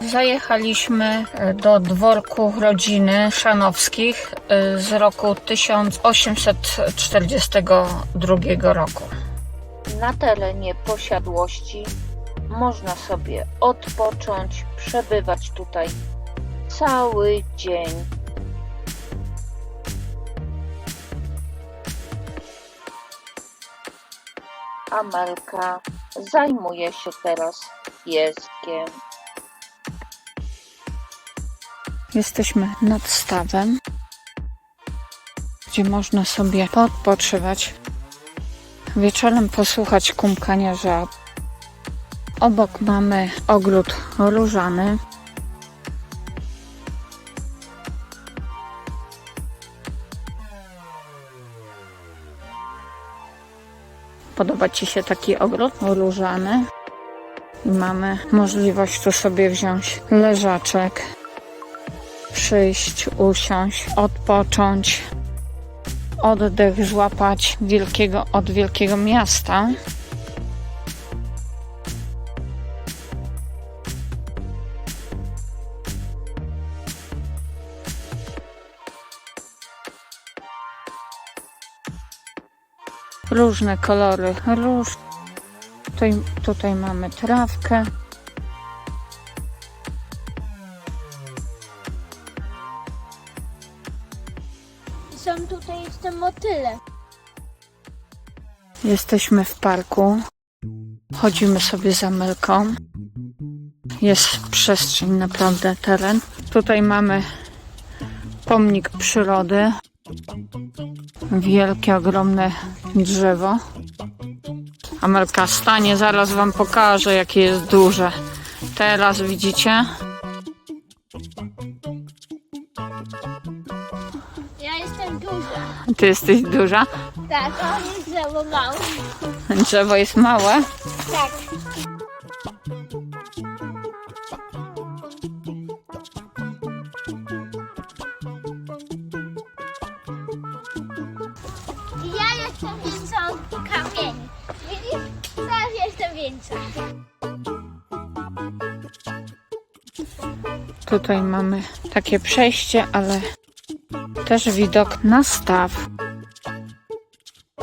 Zajechaliśmy e, do dworku rodziny Szanowskich e, z roku 1842 roku. Na terenie posiadłości można sobie odpocząć, przebywać tutaj cały dzień. Amelka zajmuje się teraz pieskiem. Jesteśmy nad stawem, gdzie można sobie podpoczywać, wieczorem posłuchać kumkania żab. Obok mamy ogród różany. Podoba Ci się taki ogród różany? I mamy możliwość tu sobie wziąć leżaczek, przyjść, usiąść, odpocząć, oddech złapać wielkiego, od wielkiego miasta. Różne kolory róż. Tutaj, tutaj mamy trawkę. Motyle. Jesteśmy w parku. Chodzimy sobie za Melką. Jest przestrzeń, naprawdę teren. Tutaj mamy pomnik przyrody. Wielkie, ogromne drzewo. Amelka stanie, zaraz wam pokażę, jakie jest duże. Teraz widzicie? Ty jesteś duża. Tak, on jest drzewo małe. Drzewo jest małe. Tak. Ja jestem większą kamieni. Widzisz? Teraz jestem większa. Tutaj mamy takie przejście, ale też widok na staw.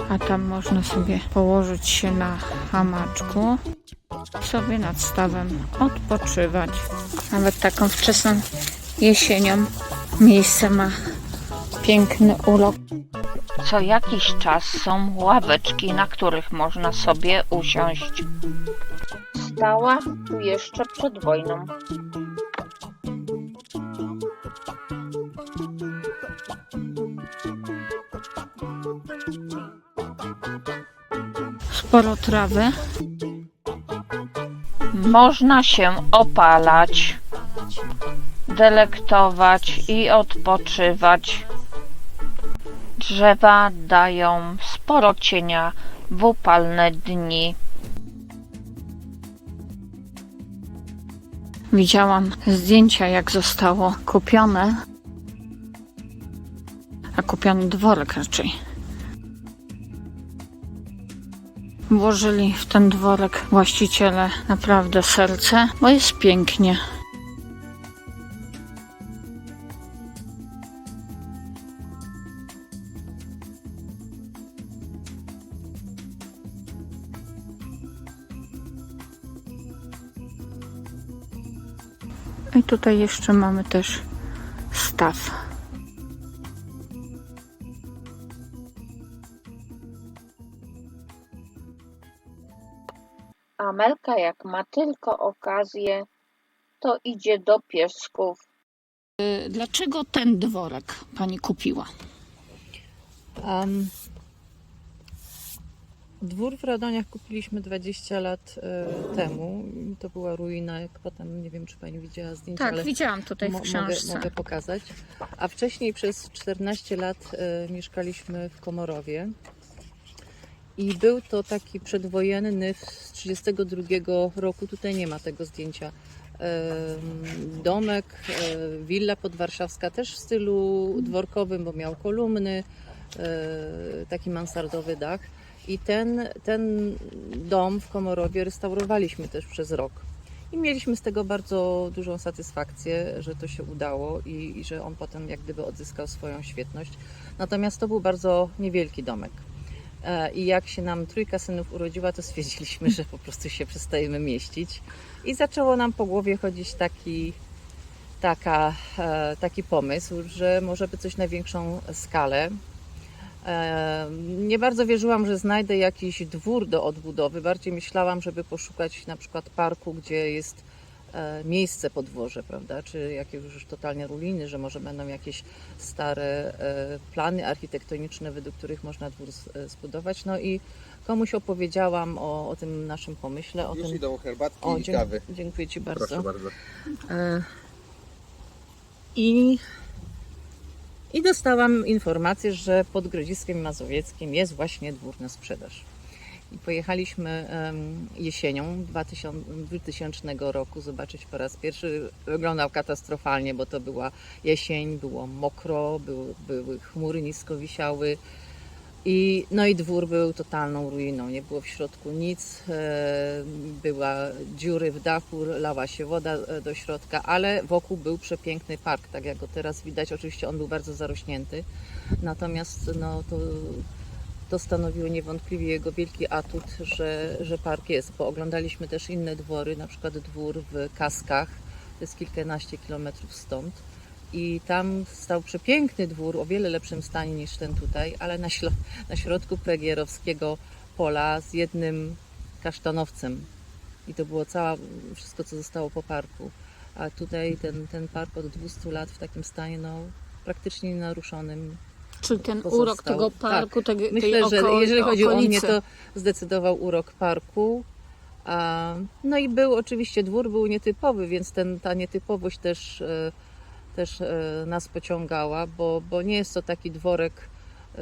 A tam można sobie położyć się na hamaczku, sobie nad stawem odpoczywać. Nawet taką wczesną jesienią miejsce ma piękny urok. Co jakiś czas są ławeczki, na których można sobie usiąść. Stała tu jeszcze przed wojną. Sporo trawy. Można się opalać, delektować i odpoczywać. Drzewa dają sporo cienia w upalne dni. Widziałam zdjęcia, jak zostało kupione, a kupiony dworek raczej. Włożyli w ten dworek właściciele naprawdę serce, bo jest pięknie. I tutaj jeszcze mamy też staw. Amelka, jak ma tylko okazję, to idzie do piesków. Dlaczego ten dworek pani kupiła? Um, dwór w Radomiach kupiliśmy 20 lat e, temu. To była ruina, jak potem, nie wiem czy Pani widziała zdjęcia, Tak, ale widziałam tutaj w mo- mogę, książce. mogę pokazać. A wcześniej przez 14 lat e, mieszkaliśmy w Komorowie. I był to taki przedwojenny z 32 roku, tutaj nie ma tego zdjęcia. Domek, e, willa podwarszawska też w stylu dworkowym, bo miał kolumny, e, taki mansardowy dach. I ten, ten dom w Komorowie restaurowaliśmy też przez rok. I mieliśmy z tego bardzo dużą satysfakcję, że to się udało i, i że on potem jak gdyby odzyskał swoją świetność. Natomiast to był bardzo niewielki domek. E, I jak się nam trójka synów urodziła, to stwierdziliśmy, że po prostu się przestajemy mieścić. I zaczęło nam po głowie chodzić taki, taka, e, taki pomysł, że może by coś na większą skalę. E, Nie bardzo wierzyłam, że znajdę jakiś dwór do odbudowy. Bardziej myślałam, żeby poszukać na przykład parku, gdzie jest miejsce podwoże, prawda? Czy jakieś już totalnie ruiny, że może będą jakieś stare e, plany architektoniczne, według których można dwór e, zbudować. No i komuś opowiedziałam o, o tym naszym pomyśle, o Już tym. idą herbatki O, i dzie- kawy. dziękuję Ci bardzo. Proszę bardzo. E, I, I dostałam informację, że pod Grodziskiem Mazowieckim jest właśnie dwór na sprzedaż. I pojechaliśmy jesienią 2000, 2000 roku zobaczyć po raz pierwszy. Wyglądał katastrofalnie, bo to była jesień, było mokro, były, były chmury nisko wisiały. I, no i dwór był totalną ruiną, nie było w środku nic, e, była dziury w dachu, lała się woda e, do środka, ale wokół był przepiękny park, tak jak go teraz widać. Oczywiście on był bardzo zarośnięty, natomiast no, to, to stanowiło niewątpliwie jego wielki atut, że, że park jest, bo oglądaliśmy też inne dwory, na przykład dwór w Kaskach, to jest kilkanaście kilometrów stąd. I tam stał przepiękny dwór, o wiele lepszym stanie niż ten tutaj, ale na, na środku pregierowskiego pola z jednym kasztanowcem. I to było całe, wszystko, co zostało po parku. A tutaj ten, ten park od 200 lat w takim stanie, no, praktycznie nienaruszonym. Czyli ten pozostał. urok tego parku, Tak. tej, Myślę, tej że jeżeli chodzi o mnie, okolicy. to zdecydował urok parku. No i był oczywiście dwór był nietypowy, więc ten, ta nietypowość też, e, też e, nas pociągała, bo, bo nie jest to taki dworek e,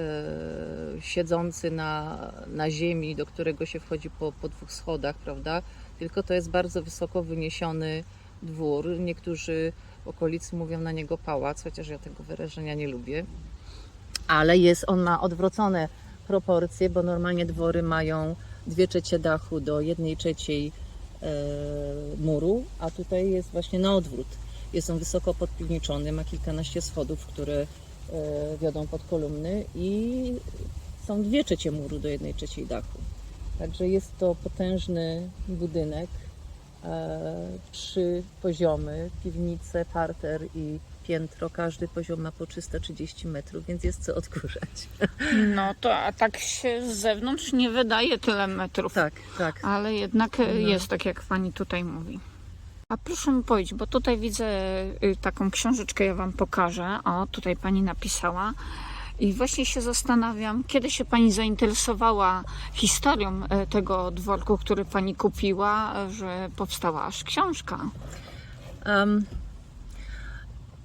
siedzący na, na ziemi, do którego się wchodzi po, po dwóch schodach, prawda? Tylko to jest bardzo wysoko wyniesiony dwór. Niektórzy w okolicy mówią na niego pałac, chociaż ja tego wyrażenia nie lubię. Ale jest, on ma odwrócone proporcje, bo normalnie dwory mają dwie trzecie dachu do jednej trzeciej e, muru, a tutaj jest właśnie na odwrót. Jest on wysoko podpiwniczony, ma kilkanaście schodów, które e, wiodą pod kolumny i są dwie trzecie muru do jednej trzeciej dachu. Także jest to potężny budynek, e, trzy poziomy, piwnice, parter i piętro. Każdy poziom ma po 330 metrów, więc jest co odkurzać. No to a tak się z zewnątrz nie wydaje tyle metrów. Tak, tak. Ale jednak e, No. jest tak, jak pani tutaj mówi. A proszę mi powiedzieć, bo tutaj widzę y, taką książeczkę, ja wam pokażę. O, tutaj pani napisała. I właśnie się zastanawiam, kiedy się pani zainteresowała historią e, tego dworku, który pani kupiła, e, że powstała aż książka. Um,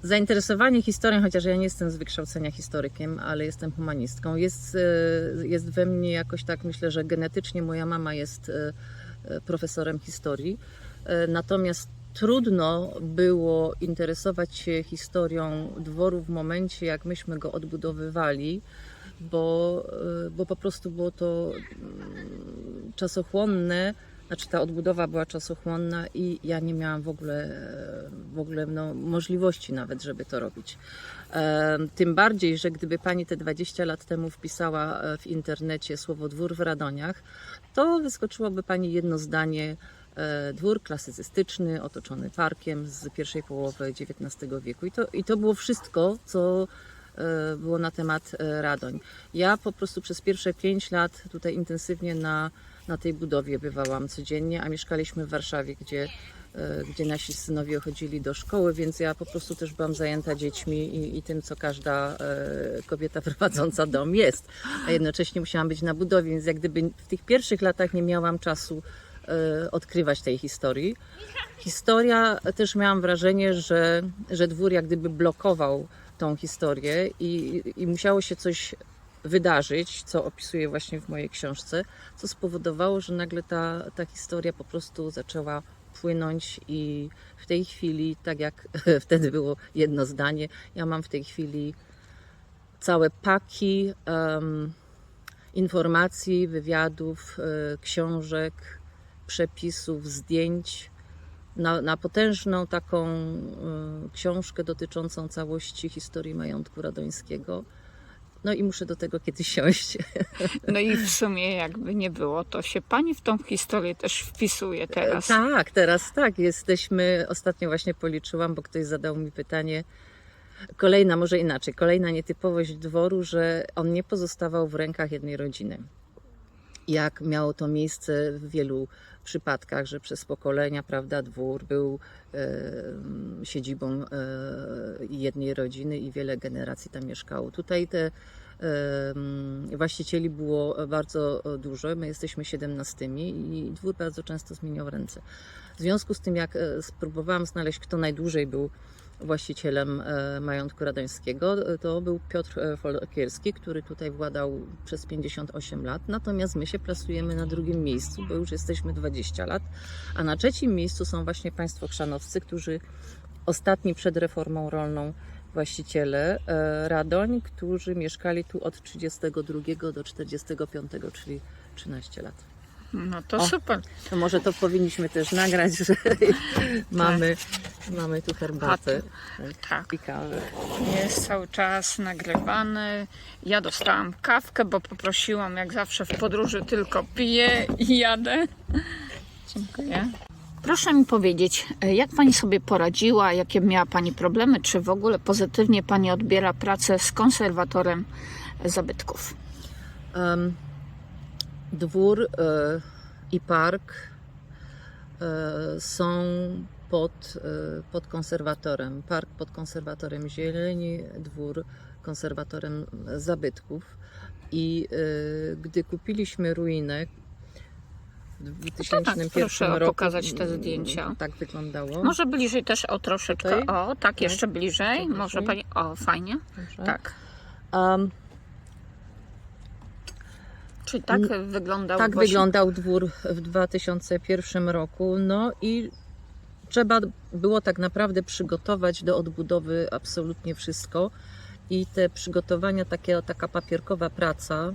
zainteresowanie historią, chociaż ja nie jestem z wykształcenia historykiem, ale jestem humanistką, jest, e, jest we mnie jakoś tak, myślę, że genetycznie moja mama jest e, e, profesorem historii. Natomiast trudno było interesować się historią dworu w momencie, jak myśmy go odbudowywali, bo, bo po prostu było to mm, czasochłonne, znaczy ta odbudowa była czasochłonna i ja nie miałam w ogóle, w ogóle no, możliwości nawet, żeby to robić. Tym bardziej, że gdyby pani te 20 lat temu wpisała e, w internecie słowo dwór w Radoniach, to wyskoczyłoby pani jedno zdanie e, dwór klasycystyczny, otoczony parkiem z pierwszej połowy XIX wieku. I to, i to było wszystko, co e, było na temat Radoń. Ja po prostu przez pierwsze pięć lat tutaj intensywnie na, na tej budowie bywałam codziennie, a mieszkaliśmy w Warszawie, gdzie, e, gdzie nasi synowie chodzili do szkoły, więc ja po prostu też byłam zajęta dziećmi i, i tym, co każda e, kobieta prowadząca dom jest. A jednocześnie musiałam być na budowie, więc jak gdyby w tych pierwszych latach nie miałam czasu e, odkrywać tej historii. Historia też miałam wrażenie, że, że dwór jak gdyby blokował tą historię i, i musiało się coś wydarzyć, co opisuję właśnie w mojej książce, co spowodowało, że nagle ta, ta historia po prostu zaczęła płynąć i w tej chwili, tak jak wtedy było jedno zdanie, ja mam w tej chwili całe paki em, informacji, wywiadów, e, książek, przepisów, zdjęć, na, na potężną taką e, książkę dotyczącą całości historii majątku radońskiego. No i muszę do tego kiedyś siąść. No i w sumie jakby nie było, to się pani w tą historię też wpisuje teraz. Tak, teraz tak. Jesteśmy, ostatnio właśnie policzyłam, bo ktoś zadał mi pytanie. Kolejna, może inaczej, kolejna nietypowość dworu, że on nie pozostawał w rękach jednej rodziny. Jak miało to miejsce w wielu przypadkach, że przez pokolenia, prawda, dwór był e, siedzibą e, jednej rodziny i wiele generacji tam mieszkało. Tutaj te właścicieli było bardzo dużo. My jesteśmy siedemnastymi i dwór bardzo często zmieniał ręce. W związku z tym, jak e, spróbowałam znaleźć, kto najdłużej był właścicielem e, majątku radońskiego, e, to był Piotr e, Folkierski, który tutaj władał przez 58 lat. Natomiast my się plasujemy na drugim miejscu, bo już jesteśmy 20 lat. A na trzecim miejscu są właśnie państwo chrzanowcy, którzy ostatni przed reformą rolną właściciele e, Radoń, którzy mieszkali tu od 32 do 45, czyli 13 lat. No to O. super. To może to powinniśmy też nagrać, że mamy, mamy tu herbatę Tak. i kawę. Jest cały czas nagrywany. Ja dostałam kawkę, bo poprosiłam jak zawsze w podróży tylko piję i jadę. Dziękuję. Proszę mi powiedzieć, e, jak Pani sobie poradziła, jakie miała Pani problemy, czy w ogóle pozytywnie Pani odbiera pracę z konserwatorem zabytków? Em, dwór e, i park e, są pod, e, pod konserwatorem. Park pod konserwatorem zieleni, dwór konserwatorem zabytków. I e, gdy kupiliśmy ruinę w 2001 tak, proszę roku, pokazać te zdjęcia. Tak wyglądało. Może bliżej też o troszeczkę. Tutaj? O, tak, jeszcze bliżej. Może. Pani. O, fajnie. Tak. Em, Czyli tak wyglądał Tak właśnie- wyglądał dwór w 2001 roku. No i trzeba było tak naprawdę przygotować do odbudowy absolutnie wszystko. I te przygotowania, takie, taka papierkowa praca,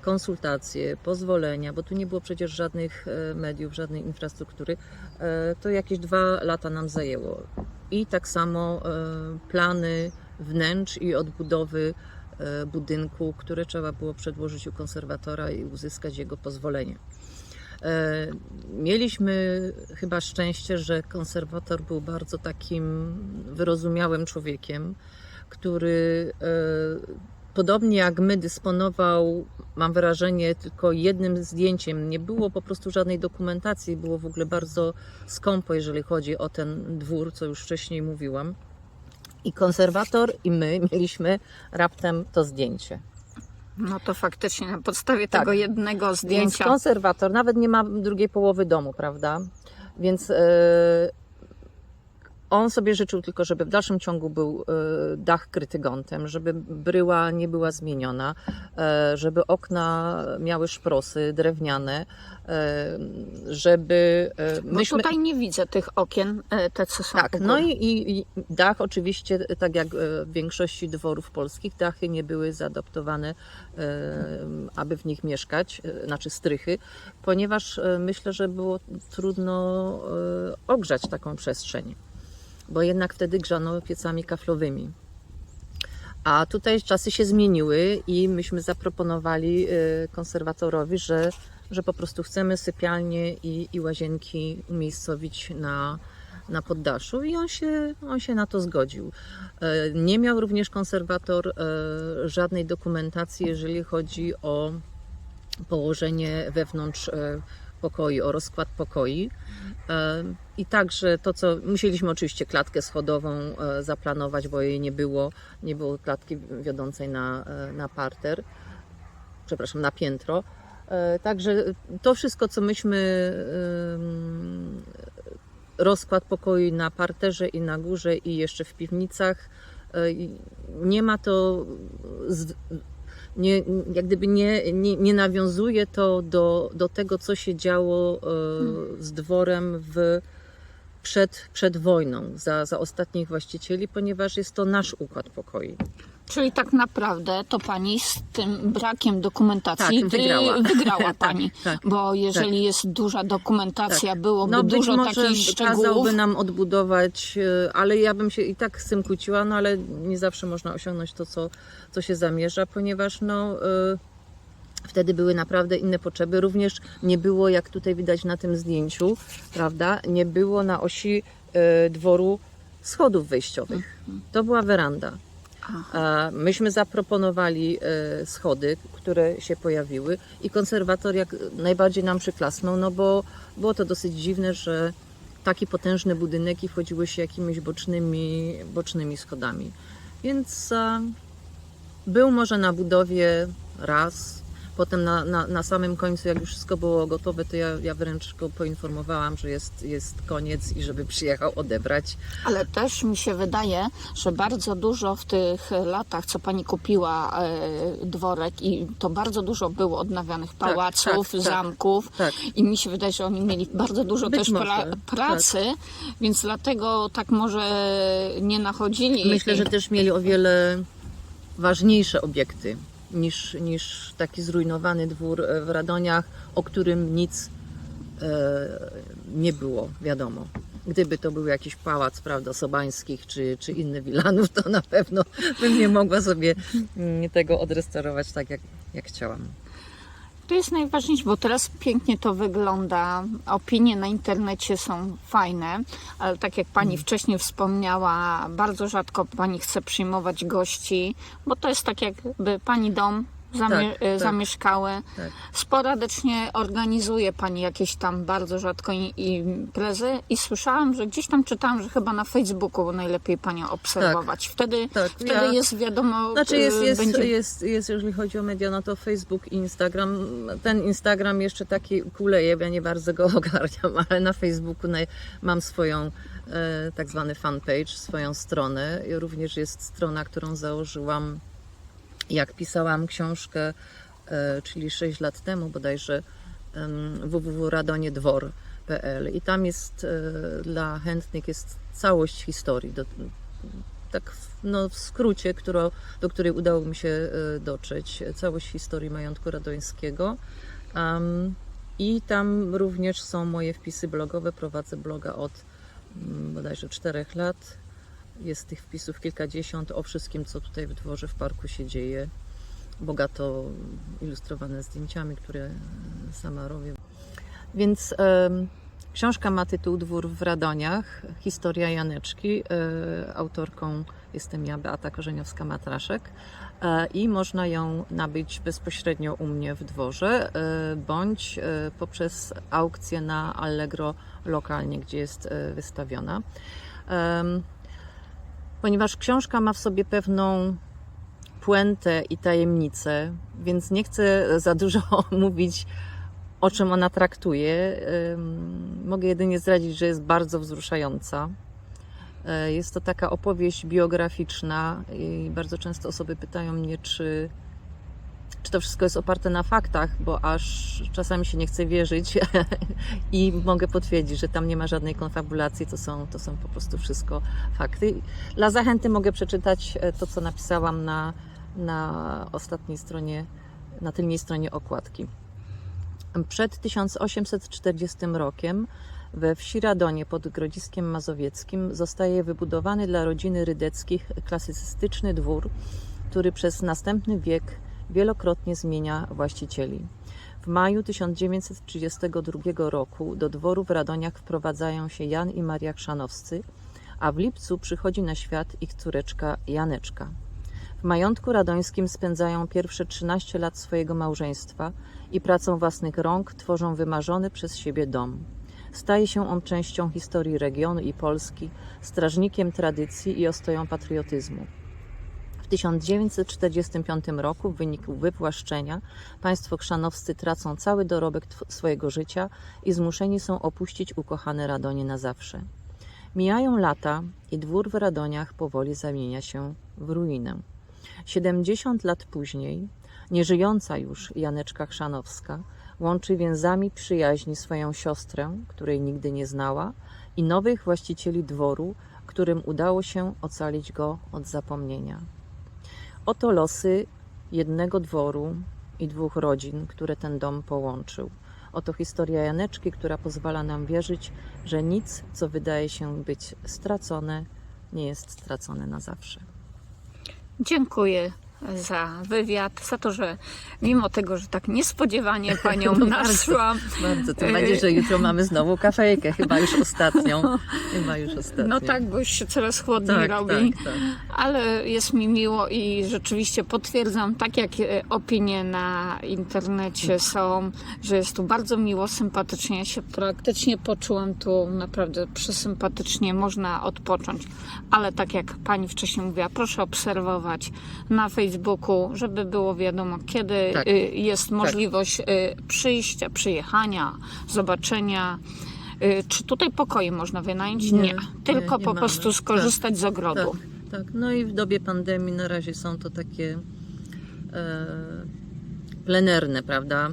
konsultacje, pozwolenia, bo tu nie było przecież żadnych e, mediów, żadnej infrastruktury, e, to jakieś dwa lata nam zajęło. I tak samo e, plany wnętrz i odbudowy e, budynku, które trzeba było przedłożyć u konserwatora i uzyskać jego pozwolenie. E, Mieliśmy chyba szczęście, że konserwator był bardzo takim wyrozumiałym człowiekiem, który e, podobnie jak my dysponował, mam wrażenie, tylko jednym zdjęciem. Nie było po prostu żadnej dokumentacji, było w ogóle bardzo skąpo, jeżeli chodzi o ten dwór, co już wcześniej mówiłam. I konserwator, i my mieliśmy raptem to zdjęcie. No to faktycznie na podstawie Tak. tego jednego Więc zdjęcia. konserwator nawet nie ma drugiej połowy domu, prawda? Więc e, on sobie życzył tylko, żeby w dalszym ciągu był e, dach kryty gątem, żeby bryła nie była zmieniona, e, żeby okna miały szprosy drewniane, e, żeby Bo myśmy... tutaj nie widzę tych okien, te co są Tak, no i, i, dach oczywiście, tak jak w większości dworów polskich, dachy nie były zaadaptowane, e, aby w nich mieszkać, znaczy strychy, ponieważ myślę, że było trudno ogrzać taką przestrzeń, bo jednak wtedy grzano piecami kaflowymi. A tutaj czasy się zmieniły i myśmy zaproponowali e, konserwatorowi, że, że po prostu chcemy sypialnie i, i łazienki umiejscowić na, na poddaszu i on się, on się na to zgodził. E, Nie miał również konserwator e, żadnej dokumentacji, jeżeli chodzi o położenie wewnątrz pokoi, o rozkład pokoi. E, I także to, co musieliśmy oczywiście klatkę schodową e, zaplanować, bo jej nie było, nie było klatki wiodącej na, e, na parter, przepraszam, na piętro. Także to wszystko, co myśmy rozkład pokoi na parterze i na górze i jeszcze w piwnicach. Nie ma to, nie, jak gdyby nie, nie, nie nawiązuje to do, do tego, co się działo e, z dworem w, przed, przed wojną za, za ostatnich właścicieli, ponieważ jest to nasz układ pokoi. Czyli tak naprawdę to pani z tym brakiem dokumentacji Tak, wygrała. y, wygrała Tak, pani. tak, bo jeżeli jest duża dokumentacja, byłoby No być dużo może takich szczegółów. kazałby nam odbudować, e, ale ja bym się i tak z tym kłóciła, no ale nie zawsze można osiągnąć to, co, co się zamierza, ponieważ no, e, wtedy były naprawdę inne potrzeby. Również nie było, jak tutaj widać na tym zdjęciu, prawda, nie było na osi e, dworu schodów wejściowych. To była weranda. A Myśmy zaproponowali e, schody, które się pojawiły i konserwator jak najbardziej nam przyklasnął, no bo było to dosyć dziwne, że taki potężny budynek i wchodziło się jakimiś bocznymi, bocznymi schodami. Więc był może na budowie raz, potem na, na, na samym końcu, jak już wszystko było gotowe, to ja, ja wręcz go poinformowałam, że jest, jest koniec i żeby przyjechał odebrać. Ale też mi się wydaje, że bardzo dużo w tych latach, co pani kupiła e, dworek i to bardzo dużo było odnawianych pałaców, tak, tak. zamków Tak. i mi się wydaje, że oni mieli bardzo dużo Być też pra, tak. pracy, więc dlatego tak może nie nachodzili. Myślę, że też mieli o wiele ważniejsze obiekty niż, niż taki zrujnowany dwór e, w Radoniach, o którym nic e, nie było wiadomo. Gdyby to był jakiś pałac, prawda, Sobańskich czy, czy inny Wilanów, to na pewno bym nie mogła sobie mm, tego odrestaurować tak, jak, jak chciałam. To jest najważniejsze, bo teraz pięknie to wygląda. Opinie na internecie są fajne, ale tak jak pani Mm. wcześniej wspomniała, bardzo rzadko pani chce przyjmować gości, bo to jest tak jakby pani dom. Zamie- Tak, e, tak. Zamieszkałe. Tak. Sporadycznie organizuje pani jakieś tam bardzo rzadko imprezy i słyszałam, że gdzieś tam czytałam, że chyba na Facebooku najlepiej panią obserwować. Wtedy, Tak, wtedy ja- jest wiadomo, Znaczy e, jest, jest, będzie jest, jest, jeżeli chodzi o media, no to Facebook i Instagram. Ten Instagram jeszcze taki kuleje, ja nie bardzo go ogarniam, ale na Facebooku mam swoją e, tak zwany fanpage, swoją stronę. Również jest strona, którą założyłam jak pisałam książkę, e, czyli 6 lat temu bodajże, www.radoniedwor.pl i tam jest e, dla chętnych jest całość historii. Do, tak no, w skrócie, do której udało mi się e, dotrzeć, całość historii majątku radońskiego. Em, I tam również są moje wpisy blogowe. Prowadzę bloga od mm, bodajże 4 lat. Jest tych wpisów kilkadziesiąt o wszystkim, co tutaj w dworze, w parku się dzieje. Bogato ilustrowane zdjęciami, które e, sama robię. Więc książka ma tytuł Dwór w Radoniach, historia Janeczki. E, autorką jestem ja, Beata Korzeniowska-Matraszek. E, I można ją nabyć bezpośrednio u mnie w dworze, bądź poprzez aukcję na Allegro lokalnie, gdzie jest wystawiona. Ponieważ książka ma w sobie pewną puentę i tajemnicę, więc nie chcę za dużo mówić, o czym ona traktuje. Mogę jedynie zdradzić, że jest bardzo wzruszająca. E, Jest to taka opowieść biograficzna i bardzo często osoby pytają mnie, czy, czy to wszystko jest oparte na faktach, bo aż czasami się nie chce wierzyć i mogę potwierdzić, że tam nie ma żadnej konfabulacji, to są, to są po prostu wszystko fakty. Dla zachęty mogę przeczytać e, to, co napisałam na, na ostatniej stronie, na tylnej stronie okładki. Przed 1840 rokiem we wsi Radonie pod Grodziskiem Mazowieckim zostaje wybudowany dla rodziny rydeckich klasycystyczny dwór, który przez następny wiek wielokrotnie zmienia właścicieli. W maju 1932 roku do dworu w Radoniach wprowadzają się Jan i Maria Chrzanowscy, a w lipcu przychodzi na świat ich córeczka Janeczka. W majątku radońskim spędzają pierwsze 13 lat swojego małżeństwa i pracą własnych rąk tworzą wymarzony przez siebie dom. Staje się on częścią historii regionu i Polski, strażnikiem tradycji i ostoją patriotyzmu. W 1945 roku w wyniku wywłaszczenia państwo chrzanowscy tracą cały dorobek swojego życia i zmuszeni są opuścić ukochane Radonie na zawsze. Mijają lata i dwór w Radoniach powoli zamienia się w ruinę. 70 lat później, nieżyjąca już Janeczka Chrzanowska łączy więzami przyjaźni swoją siostrę, której nigdy nie znała, i nowych właścicieli dworu, którym udało się ocalić go od zapomnienia. Oto losy jednego dworu i dwóch rodzin, które ten dom połączył. Oto historia Janeczki, która pozwala nam wierzyć, że nic, co wydaje się być stracone, nie jest stracone na zawsze. Dziękuję za wywiad, za to, że mimo tego, że tak niespodziewanie panią No bardzo. naszłam, Bardzo, tym bardziej, że jutro mamy znowu kafejkę, chyba już ostatnią. Chyba już ostatnią. no tak, bo już się coraz chłodniej tak, robi. tak, tak. Ale jest mi miło i rzeczywiście potwierdzam, tak jak e, opinie na internecie są, że jest tu bardzo miło, sympatycznie. Ja się praktycznie poczułam tu naprawdę przesympatycznie, można odpocząć. Ale tak jak pani wcześniej mówiła, proszę obserwować na Facebooku, żeby było wiadomo, kiedy Tak. y, jest możliwość y, przyjścia, przyjechania, zobaczenia. Y, Czy tutaj pokoje można wynająć? Nie, Nie. Tylko nie, nie po mamy. prostu skorzystać z ogrodu. Tak, tak. No i w dobie pandemii na razie są to takie e, plenerne, prawda?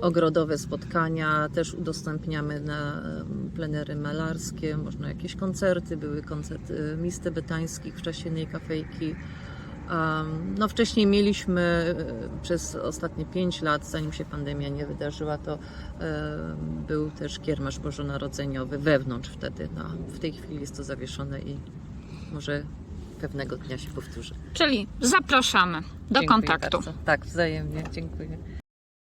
Ogrodowe spotkania, też udostępniamy na e, plenery malarskie, można jakieś koncerty, były koncerty mis tybetańskich w czasie tej kafejki. No wcześniej mieliśmy e, przez ostatnie 5 lat, zanim się pandemia nie wydarzyła, to był też kiermasz bożonarodzeniowy wewnątrz wtedy. No, w tej chwili jest to zawieszone i może pewnego dnia się powtórzy. Czyli zapraszamy do Dziękuję kontaktu. Bardzo. Tak, wzajemnie. Dziękuję.